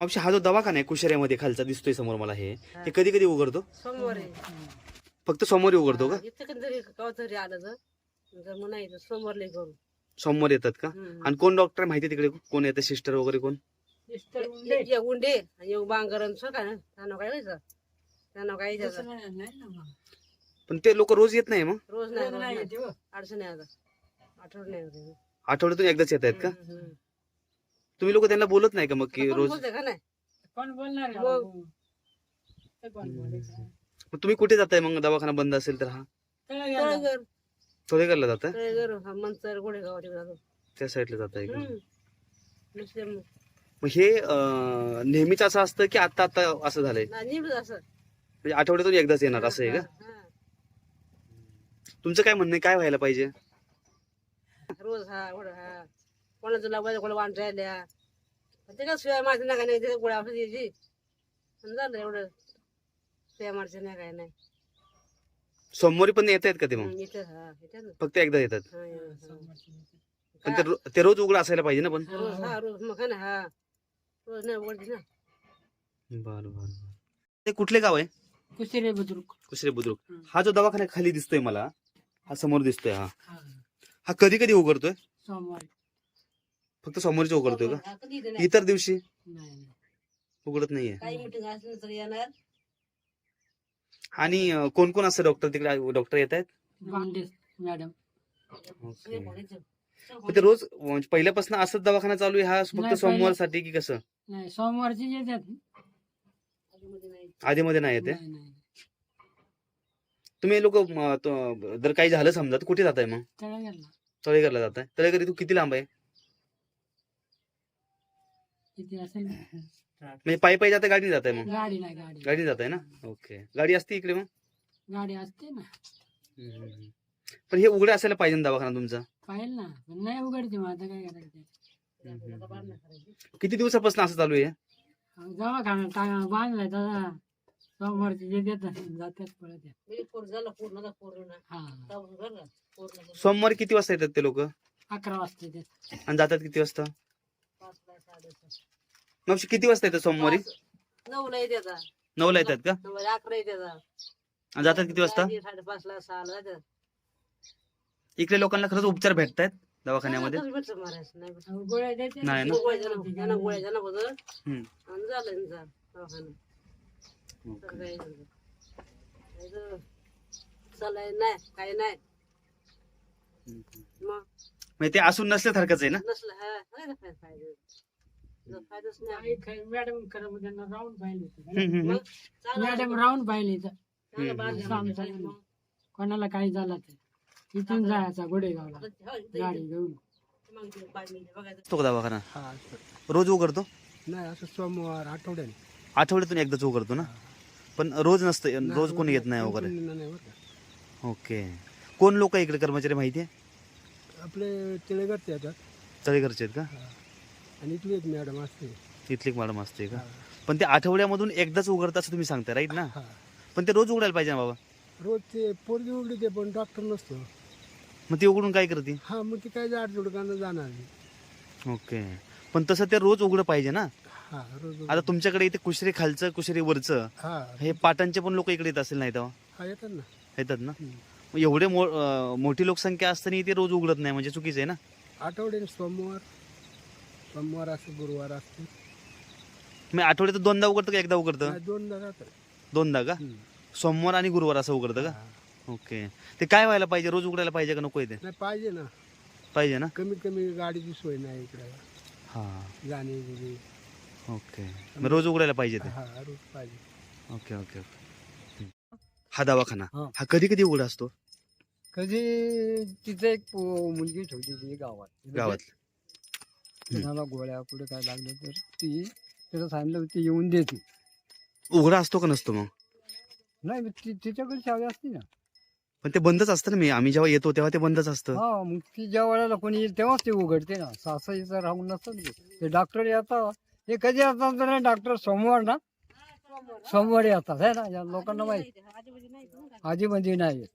मावशी हा जो दवाखाना आहे कुशऱ्यामध्ये खालचा दिसतोय समोर मला हे. हे कधी कधी उघडतो? सोमवारी. फक्त सोमवारी उघडतो का? इथे जरी आलं जर. मग नाही तर सोमवारला करू सोमवार येतात का. आणि कोण डॉक्टर माहिती तिकडे कोण येतं? सिस्टर वगैरे कोण? ये- उंडे. ये बांगरण त्यानं काय व्हायचं त्यानं काय द्यायचं पण ते लोक रोज येत नाही मग? रोज नाही नाही. अडचण आता. आठवड नाही होत. आठवड्यातून एकदाच येत आहेत का. तुम्ही लोक त्यांना बोलत नाही का मग की रोज? बोलतंय का नाही? कोण बोलणार. मग तुम्ही कुठे जाताय मग? दवाखाना बंद असेल तर हा? तळेघर. जाताय? तळेघर हा मंचर गोडेगाव तिकडे जातो. त्या साईडला जाताय का हम्म. नुसते मग. हे अं, नेहमीच असं असतं की आता आता असं झालंय? नाही, नेहमीच असं. म्हणजे आठवड्यातून एकदाच येणार असं आहे का? हा. तुमचं काय म्हणणं आहे? काय व्हायला पाहिजे? रोज हा हा. कोणाचं लावायचं कोणा वाण राहिल्या. ते काय शिवाय मारते नाही काय नाही गोळ्या औषध यायची आणि झालं एवढं. शिवाय मारते नाही काय नाही. सोमवारी पण येत आहेत का ते मग? हं, येते हा येते ना. फक्त एकदा येतात. हा, हा, हा. पण ते रो- ते रोज उघड असायला पाहिजे ना पण? रोज हा रोज. मग हा ना हा. रोज नाही उघडते ना. बर बर ते कुठले गाव आहे? कुशिरे बुद्रुक. कुशरे बुद्रुक. हा जो दवाखाना खाली दिसतोय मला हा समोर दिसतोय हा. हा. कधी कधी उघडतोय? सोमवार. फक्त समोरच उघडतोय का? हा, कधी नाही. इतर दिवशी. उघडत नाहीये. काही मिटिंग असली तर येणार. आणि अं, कोण कोण असतं डॉक्टर तिकडे डॉक्टर येत आहेत? मॅडम. ते रोज म्हणजे पहिल्यापासून असंच दवाखाना चालू आहे हा फक्त नाही, सोमवारसाठी की कसं? नाही सोमवारची येतात आधीमध्ये नाही. आधी मध्ये नाही येते नाही, नाही. तुम्ही लोक जर काही झालं समजा तर कुठे जाताय मग? तळेगावला. तळेघरला जाताय. तळेघर तू किती लांब आहे? किती असेल? म्हणजे पायी पायी जाताय गाडी जाताय मग? गाडी नाही गाडी. ना? ओके. गाडी असते इकडे मग? गाडी असते ना. हम्म. पण हे उघडे असायला पाहिजे ना दवाखाना तुमचा? पाहिजे ना. पण नाही उघडते मग आता काय करायचं. किती दिवसापासून असं चालू आहे? दवाखाना टाका बांधलाय दादा सोमवारची जे देतात जातात पळत येतात. हा. सोमवारी किती वाजता येतात ते लोक? अकरा वाजता येतात. आणि जातात किती वाजता? पाचला, किती वाजता येतात सोमवारी पाच- नऊला येते आता नऊला येतात का नऊला अकरा येते आता आणि जातात किती वाजता रात्री साडेपाचला सहाला जातात इकडे लोकांना खरंच उपचार भेटतायत दवाखान्यामध्ये हा? नाही. गोळ्या देते नाही ना. गोळ्या गोळ्या. हम्म. आणि झालं दवाखाना. नाही काही नाही मग? म्हणजे ते असून नसल्यासारखंच आहे ना? नसलं हा काय ना काय फायदा जर फायदाच नाही मॅडम खरं त्यांना राऊंड पाहिले हम्म, हम्म, हम्म. मग? चांगलं मॅडम राऊंड पाहिले तर. चांगलं बांधलं हम्म. चालेल मग. कोणाला काही झालं तर इथून जायचा गोडेगावला. आता हो, इथं- गाडी घेऊन. मग ते पाणी बघायचं तो का दवाखाना? हा असं. रोज उघडतो? नाही असं सोमवार आठवड्याने. आठवड्यातून एकदाच उघडतो ना? पण रोज नसतं रोज कोणी येत नाही वगैरे. कोणी नाही बरं का. ओके. कोण लोक इकडे कर्मचारी माहिती आहे आपले तिळेगरचे येतात. तळेघरचे आहेत का? आणि इथली एक मॅडम असते. तिथली एक मॅडम असते का? पण ते आठवड्यामधून एकदाच उघडतं असं तुम्ही सांगताय राईट ना? हा. पण ते रोज उघडायला पाहिजे ना बाबा. रोज ते पोरगी उघडी ते पण डॉक्टर नसतो. मग ती उघडून काय करते? हा मग ती काय जाड जोडकांना जाणार नाही. ओके. पण तसं ते रोज उघडं पाहिजे ना? हा रोज. आता तुमच्याकडे इथे कुशरी खालचं कुशरी वरचं हा. हे पाटांचे पण लोक इकडे येत असेल नाही तेव्हा? हा येतात ना. येतात ना? हम्म. एवढे मो अं, मोठी लोकसंख्या असताना ते रोज उघडत नाही म्हणजे चुकीचं आहे ना? आठवड्याने सोमवार. सोमवार असं गुरुवार असते मग आठवड्यात दोनदा उघडतं का एकदा उघडतं? नाही, दोनदा दोनदा का? हम्म. सोमवार आणि गुरुवार असं उघडतं का? हा. ओके. ते काय व्हायला पाहिजे? रोज उघडायला पाहिजे का नको नाही पाहिजे ना. पाहिजे ना? कमीत कमी गाडीची सोय नाही इकडे. हा. जाणे ओके. मग रोज उघडायला पाहिजे ते? हा रोज पाहिजे. Okay okay okay. हा दवाखाना. हा. हा कधी कधी उघडा असतो? कधी तिथे एक पो- मुलगी ठेवली ती गावात. गावात. कोणाला गोळ्या कुठे काय लागलं तर ती त्याला सांगितलं ती येऊन देते. उघडा असतो का नसतो मग? नाही मग ती तिच्याकडे चावी असते ना. पण ते बंदच असतं ना मी आम्ही जेव्हा येतो तेव्हा ते बंदच असतं. हा मग ती ज्या वेळेला कोणी येईल तेव्हाच ते उघडते ना. सासईचं राहून नसतं ना ते. ते डॉक्टर येतात हे कधी येतात तर डॉक्टर सोमवार ना? सोमवारी. येतात है ना? या लोकांना माहिती. आजूबाजू नाही आधी मध्ये नाही येत.